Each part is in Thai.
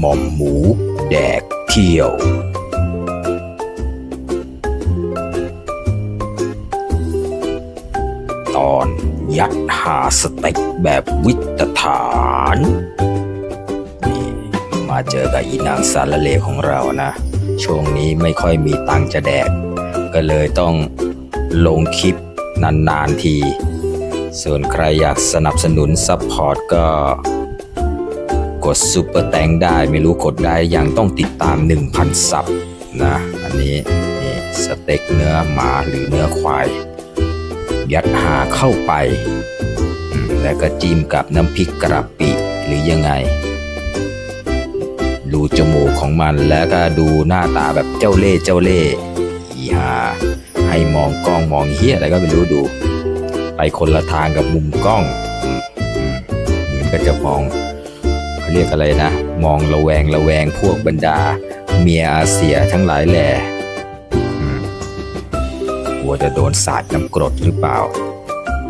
หม่อมหมู แดกเที่ยว ตอนยัดหาสเต็กแบบวิตฐานนี่มาเจอกับอีนางสารเลของเรานะ ช่วงนี้ไม่ค่อยมีตังจะแดก ก็เลยต้องลงคลิปนานๆที ส่วนใครอยากสนับสนุนซัพพอร์ตก็ กดซุปเปอร์แตงได้ไม่รู้กดได้ยังต้องติดตาม 1,000ซับนะอันนี้นี่สเต็กเนื้อหมาหรือเนื้อควาย ยัดหาเข้าไป แล้วก็จิ้มกับน้ำพริกกระปิหรือยังไง ดูจมูกของมันแล้วก็ดูหน้าตาแบบเจ้าเล่เจ้าเล่อีหาให้มองกล้องมองเฮียอะไรก็ไม่รู้ดู ไปคนละทางกับมุมกล้องมอืมเหมือนก็จะมอง เรียกอะไรนะ มองระแวงระแวงพวกบรรดา เมียอาเซียทั้งหลายแหล่กลัวจะโดนสาดน้ำกรดหรือเปล่า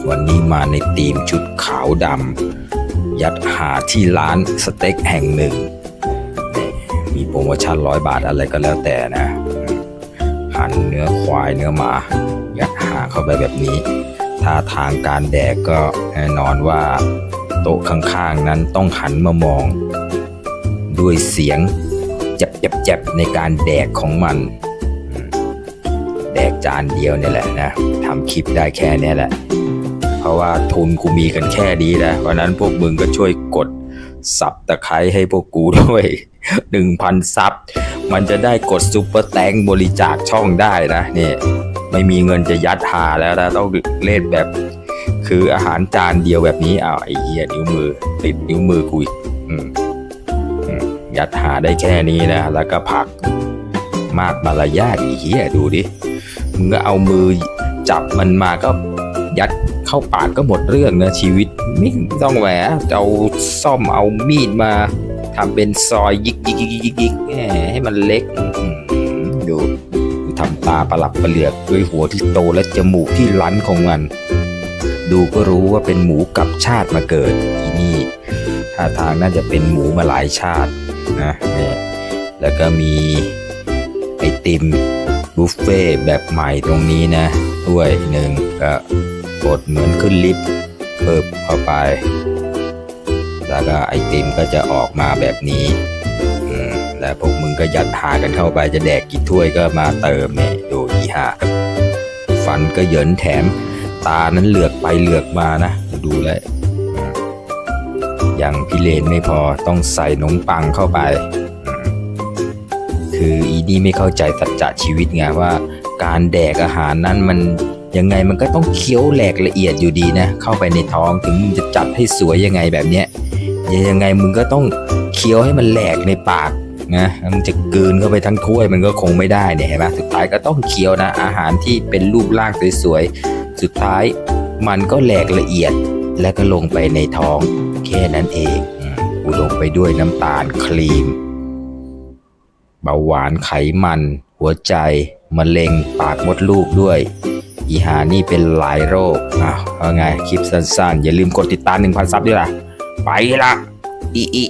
วันนี้มาในทีมชุดขาวดำยัดหาที่ร้านสเต็กแห่งหนึ่ง มีโปรโมชั่นร้อยบาทอะไรก็แล้วแต่นะ หั่นเนื้อควายเนื้อหมา ยัดหาเข้าไปแบบนี้ท่าทางการแดกก็แน่นอนว่า โต๊ะข้างๆนั้นต้องหันมามอง ด้วยเสียงเจ็บๆๆในการแดกของมัน แดกจานเดียวเนี่ยแหละนะทำคลิปได้แค่นี้แหละ เพราะว่าทุนกูมีกันแค่นี้นะเพราะฉะนั้นพวกมึงก็ช่วยกดสับตะไคร้ให้พวกกูด้วยหนึ่งพันซับ มันจะได้กดซุปเปอร์แตงบริจาคช่องได้นะนี่ไม่มีเงินจะยัดหาแล้วนะต้องเล่นแบบ คืออาหารจานเดียวแบบนี้อ้าวไอ้เหี้ยนิ้วมือ ติดนิ้วมือกูอีกยัดหาได้แค่นี้นะ แล้วก็ผัก มากมารยาทอีเหี้ยดูดิมึงก็เอามือจับมันมาก็ยัดเข้าปากก็หมดเรื่องนะชีวิตไม่ต้องแหวะเอาซ่อมเอามีดมาทำเป็นซอยยิกยิกยิกยิกยิกให้มันเล็กดูดูทำตาประหลับประเหลือกด้วยหัวที่โตและจมูกที่ลั้นของมัน ดูก็รู้ว่าเป็นหมูกับชาติมาเกิดอีนี่ท่าทางน่าจะเป็นหมูมาหลายชาตินะเนี่ยแล้วก็มีไอติมบุฟเฟ่แบบใหม่ตรงนี้นะถ้วยหนึ่งก็กดเหมือนขึ้นลิฟต์เพิ่มเข้าไป แล้วก็ไอติมก็จะออกมาแบบนี้แล้วพวกมึงก็ยัดหากันเข้าไปจะแดกกี่ถ้วยก็มาเติมเนี่ยดูอีหาฟันก็เหยินแถม ตานั้นเหลือกไปเหลือกมานะดูแลอย่างพี่เลนไม่พอต้องใส่นมปังเข้าไป คืออีนี่ไม่เข้าใจสัจจะชีวิตไงว่า การแดกอาหารนั้นมันยังไงมันก็ต้องเคี้ยวแหลกละเอียดอยู่ดีนะ เข้าไปในท้องถึงมึงจะจัดให้สวยยังไงแบบเนี้ยยังไงมึงก็ต้องเคี้ยวให้มันแหลกในปากนะมึงจะกืนเข้าไปทั้งถ้วยมันก็คงไม่ได้เนี่ยเห็นไหมสุดท้ายก็ต้องเคี้ยวนะ อาหารที่เป็นรูปร่างสวยๆ สุดท้าย มันก็แหลกละเอียดแล้วก็ลงไปในท้อง แค่นั้นเองอุดมไปด้วยน้ำตาลครีม เบาหวานไขมัน หัวใจมะเร็งปากมดลูกด้วย อีหานี่เป็นหลายโรคอ้าวว่าไง คลิปสั้นๆ อย่าลืมกดติดตาม1,000ซับด้วยล่ะ ไปละอีอี